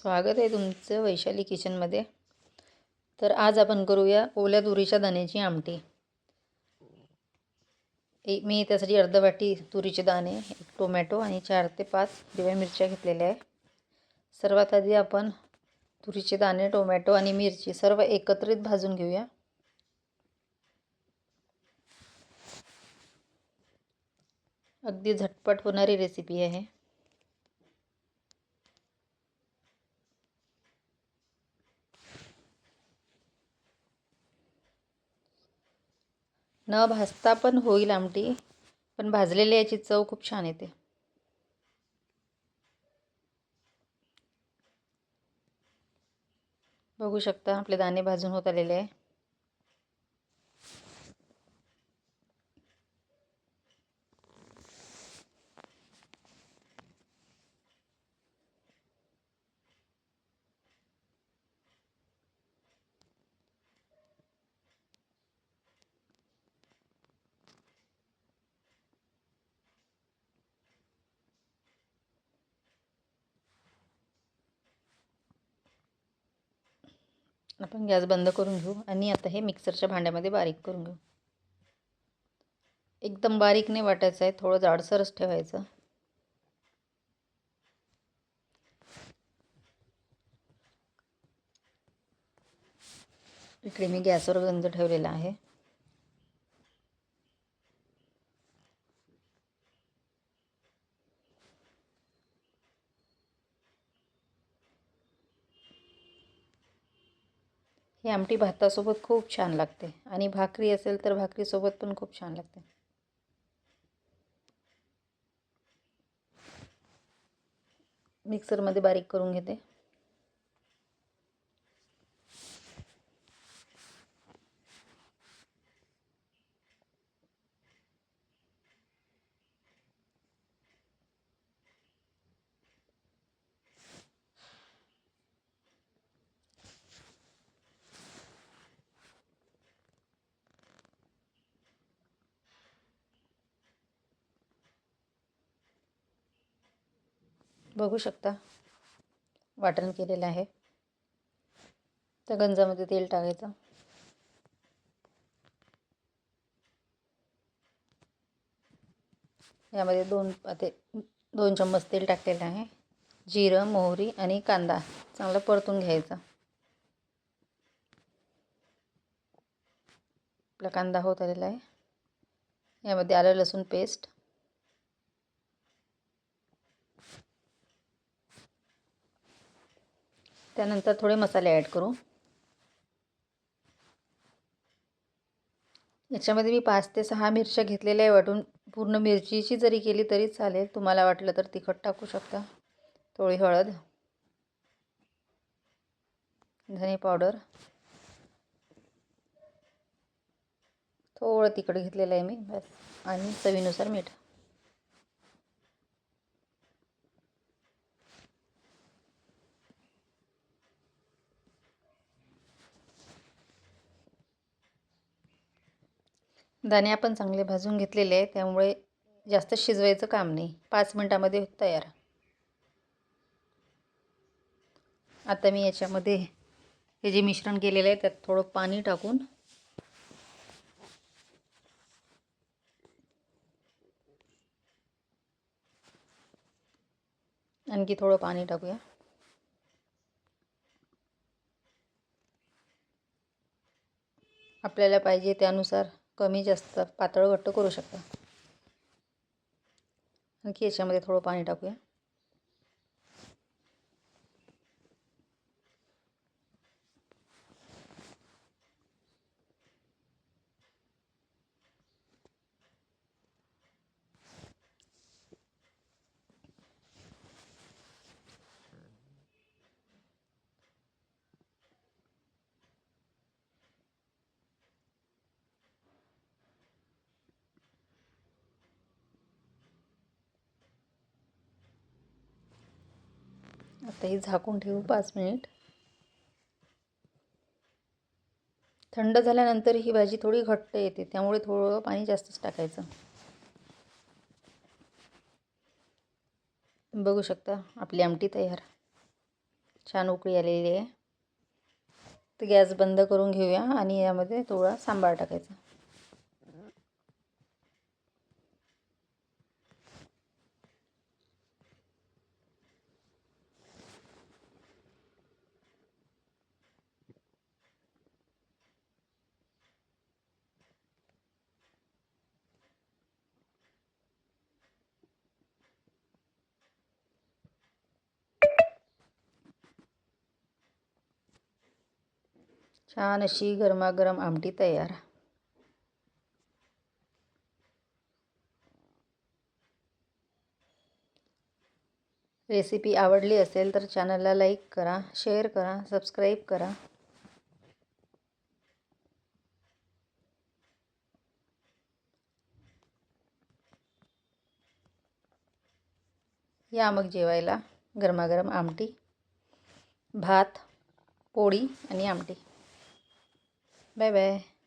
स्वागत आहे तुमचं वैशाली किचनमध्ये. तर आज आपण करूया ओल्या तुरीच्या दाण्याची आमटी. एक मी त्यासाठी अर्ध वाटी तुरीचे दाणे एक टोमॅटो आणि चार ते पाच हिरव्या मिरच्या घेतलेल्या आहे. सर्वात आधी आपण तुरीचे दाणे टोमॅटो आणि मिरची सर्व एकत्रित भाजून घेऊया. अगदी झटपट होणारी रेसिपी आहे. न भाजता पण होईल आमटी पण भाजलेली याची चव खूप छान येते. बघू शकता आपले दाणे भाजून होत आलेले आहे. आपण गॅस बंद करून घेऊ आणि आता हे मिक्सरच्या भांड्यामध्ये बारीक करून घेऊ. एकदम बारीक नाही वाटायचं आहे थोडं जाडसरच ठेवायचं. इकडे मी गॅसवर गंज ठेवलेला आहे. ही आमटी भातासोबत खूप छान लागते. आणि भाकरी असेल तर भाकरीसोबत पण खूप छान लागते. मिक्सरमध्ये बारीक करून घेते. बघू शकता. वाटण केलेलं आहे. त्या गंजामध्ये तेल टाकायचं. यामध्ये दोन ते दोन चम्मच तेल टाकलेलं आहे. जिरं मोहरी आणि कांदा चांगला परतून घ्यायचा. आपला कांदा होत आलेला आहे. यामध्ये आलं लसूण पेस्ट त्यानंतर थोडे मसाले ॲड करू. याच्यामध्ये मी पाच ते सहा मिरच्या घेतलेल्या आहे वाटून पूर्ण मिरचीची जरी केली तरी चालेल. तुम्हाला वाटलं तर तिखट टाकू शकता. थोडी हळद. धने पावडर. थोडं तिखट घेतलेलं आहे मी. बस. आणि चवीनुसार मीठ. दाणे आपण चांगले भाजून घेतलेले आहे त्यामुळे जास्त शिजवायचं काम नाही. पाच मिनटामध्ये तयार. आता मी याच्यामध्ये हे जे मिश्रण केलेलं आहे त्यात थोडं पाणी टाकून आणखी थोडं पाणी टाकूया. आपल्याला पाहिजे त्यानुसार कमी जास्त पातळ घट्ट करू शकता. आणखी याच्यामध्ये थोडं पाणी टाकूया. आता हे झाकून ठेवू पाच मिनिट. थंड झाल्यानंतर ही भाजी थोडी घट्ट येते त्यामुळे थोडं पाणी जास्तच टाकायचं. बघू शकता आपली आमटी तयार. छान उकळी आलेली आहे. तर गॅस बंद करून घेऊया आणि यामध्ये थोडा सांबार टाकायचा. छान अशी गरमागरम आमटी तयार. रेसिपी आवडली असेल तर चॅनलला लाईक करा शेअर करा सबस्क्राईब करा. या मग जेवायला गरमागरम आमटी भात पोळी आणि आमटी. 拜拜。